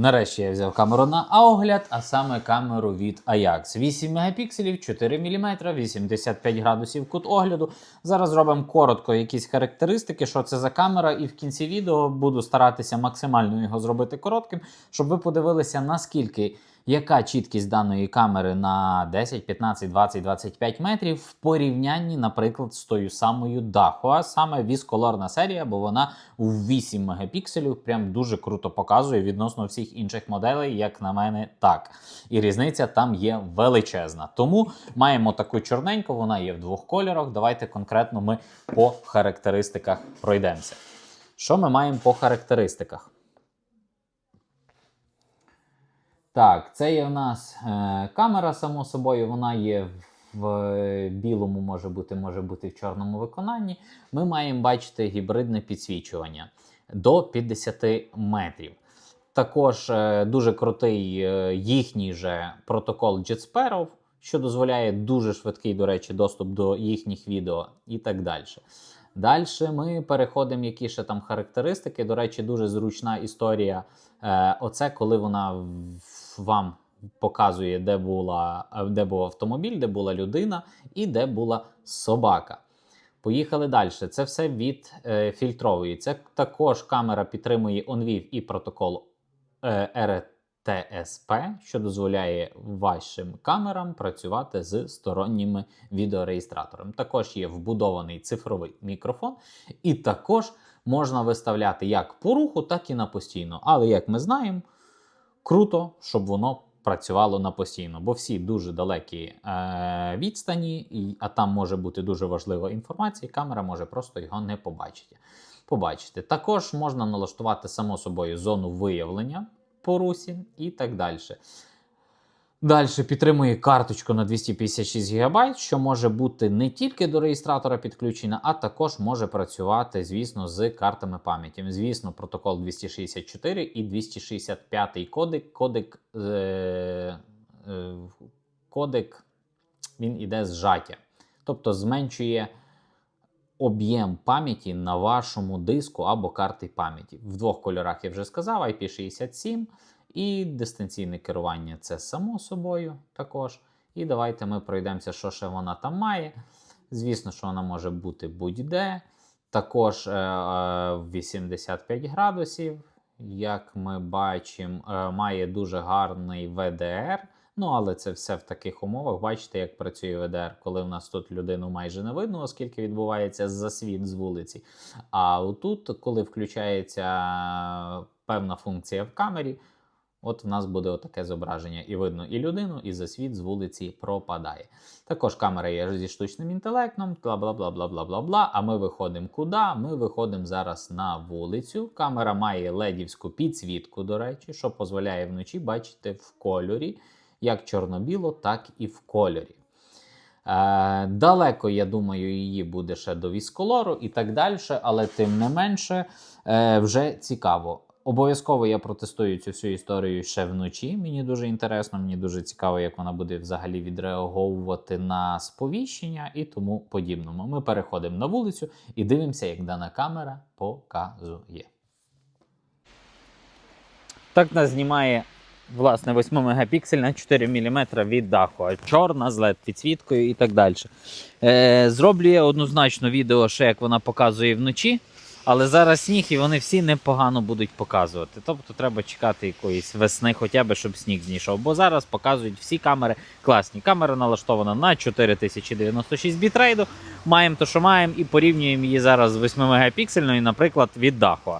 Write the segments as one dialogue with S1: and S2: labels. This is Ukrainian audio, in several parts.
S1: Нарешті я взяв камеру на огляд, а саме камеру від Ajax. 8 мегапікселів, 4 мм, 85 градусів кут огляду. Зараз зробимо коротко якісь характеристики, що це за камера, і в кінці відео буду старатися максимально його зробити коротким, щоб ви подивилися, наскільки яка чіткість даної камери на 10, 15, 20, 25 метрів в порівнянні, наприклад, з тою самою Daho, а саме вісколорна серія, бо вона у 8 мегапікселів прям дуже круто показує відносно всіх інших моделей, як на мене, так. І різниця там є величезна. Тому маємо таку чорненьку, вона є в двох кольорах. Давайте конкретно ми по характеристиках пройдемося. Що ми маємо по характеристиках? Так, це є у нас е, камера, само собою, вона є в е, білому, може бути, може бути в чорному виконанні. Ми маємо бачити гібридне підсвічування до 50 метрів. Також е, дуже крутий е, їхній же протокол Jet що дозволяє дуже швидкий, до речі, доступ до їхніх відео і так далі. Далі ми переходимо, які ще там характеристики. До речі, дуже зручна історія. Е, оце коли вона вам показує, де, була, е, де був автомобіль, де була людина і де була собака. Поїхали далі. Це все від е, фільтрової. Це також камера підтримує OnVIV і протокол е, RTSP, що дозволяє вашим камерам працювати з сторонніми відеореєстраторами. Також є вбудований цифровий мікрофон, і також можна виставляти як по руху, так і на постійно. Але як ми знаємо, круто, щоб воно працювало на постійно, бо всі дуже далекі е, відстані, і, а там може бути дуже важлива інформація, і камера може просто його не побачити. побачити. Також можна налаштувати само собою зону виявлення по русі і так далі. Далі підтримує карточку на 256 ГБ, що може бути не тільки до реєстратора підключена, а також може працювати, звісно, з картами пам'яті. Звісно, протокол 264 і 265 кодек. Кодек, е, е, він іде зжаття. Тобто зменшує об'єм пам'яті на вашому диску або карти пам'яті. В двох кольорах я вже сказав: IP67 і дистанційне керування це само собою також. І давайте ми пройдемося, що ще вона там має. Звісно, що вона може бути будь-де. Також е, е, 85 градусів. Як ми бачимо, е, має дуже гарний VDR. Ну, але це все в таких умовах. Бачите, як працює VDR, коли в нас тут людину майже не видно, оскільки відбувається засвіт з вулиці. А отут, коли включається певна функція в камері, от в нас буде отаке зображення. І видно і людину, і засвіт з вулиці пропадає. Також камера є зі штучним інтелектом, бла бла бла бла бла бла бла. А ми виходимо куди? Ми виходимо зараз на вулицю. Камера має ледівську підсвітку, до речі, що дозволяє вночі бачити в кольорі як чорно-біло, так і в кольорі. Е, далеко, я думаю, її буде ще до вісколору і так далі, але тим не менше е, вже цікаво. Обов'язково я протестую цю всю історію ще вночі. Мені дуже інтересно, мені дуже цікаво, як вона буде взагалі відреаговувати на сповіщення і тому подібному. Ми переходимо на вулицю і дивимося, як дана камера показує. Так нас знімає власне 8 мегапіксель на 4 мм від даху, чорна з LED підсвіткою і так далі. Е, зроблю однозначно відео, ще як вона показує вночі, але зараз сніг і вони всі непогано будуть показувати. Тобто треба чекати якоїсь весни, хоча б, щоб сніг знійшов. Бо зараз показують всі камери класні. Камера налаштована на 4096 бітрейду. Маємо то, що маємо, і порівнюємо її зараз з 8 мегапіксельною, наприклад, від Дахуа.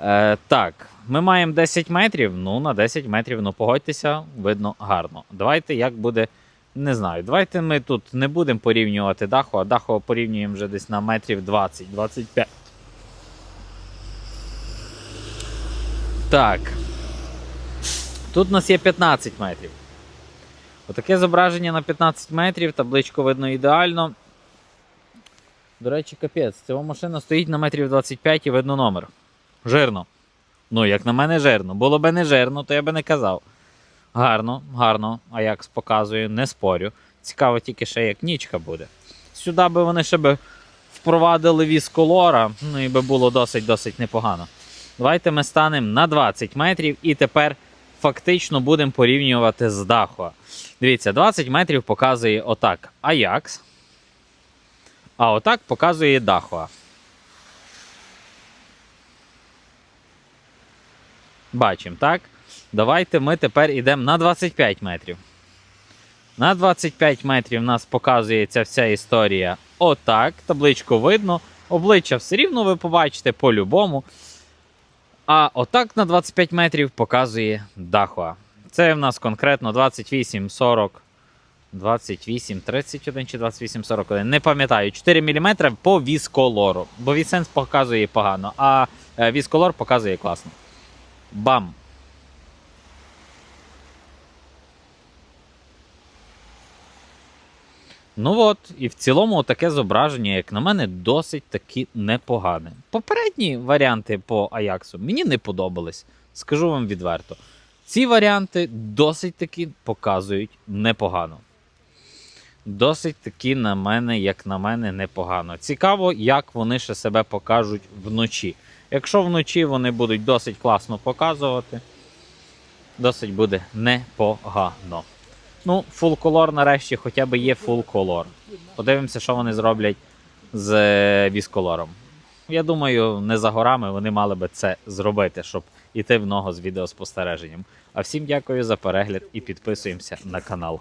S1: Е, так, ми маємо 10 метрів. Ну, на 10 метрів, ну погодьтеся, видно гарно. Давайте як буде. Не знаю. Давайте ми тут не будемо порівнювати даху, а даху порівнюємо вже десь на метрів 20-25. Так. Тут у нас є 15 метрів. Отаке зображення на 15 метрів, табличку видно ідеально. До речі, капець, ця машина стоїть на метрів 25 і видно номер. Жирно. Ну, як на мене, жирно. Було би не жирно, то я би не казав. Гарно, гарно, а як показує, не спорю. Цікаво тільки ще як нічка буде. Сюди би вони ще би впровадили вісколора, ну і би було досить-досить непогано. Давайте ми станемо на 20 метрів і тепер фактично будемо порівнювати з даху. Дивіться, 20 метрів показує отак Аякс. А отак показує Дахуа. Бачимо, так? Давайте ми тепер йдемо на 25 метрів. На 25 метрів нас показує ця вся історія отак. Табличку видно. Обличчя все рівно ви побачите по-любому. А отак на 25 метрів показує Дахуа. Це в нас конкретно 28, 40, 28, 31 чи 28, 41. Не пам'ятаю, 4 мм по вісколору. Бо Вісенс показує погано, а е, вісколор показує класно. Бам! Ну от, і в цілому таке зображення, як на мене, досить таки непогане. Попередні варіанти по Аяксу мені не подобались, скажу вам відверто. Ці варіанти досить таки показують непогано. Досить таки на мене, як на мене, непогано. Цікаво, як вони ще себе покажуть вночі. Якщо вночі вони будуть досить класно показувати, досить буде непогано. Ну, full color нарешті хоча б є full color. Подивимося, що вони зроблять з е, вісколором. Я думаю, не за горами вони мали би це зробити, щоб іти в ногу з відеоспостереженням. А всім дякую за перегляд і підписуємося на канал.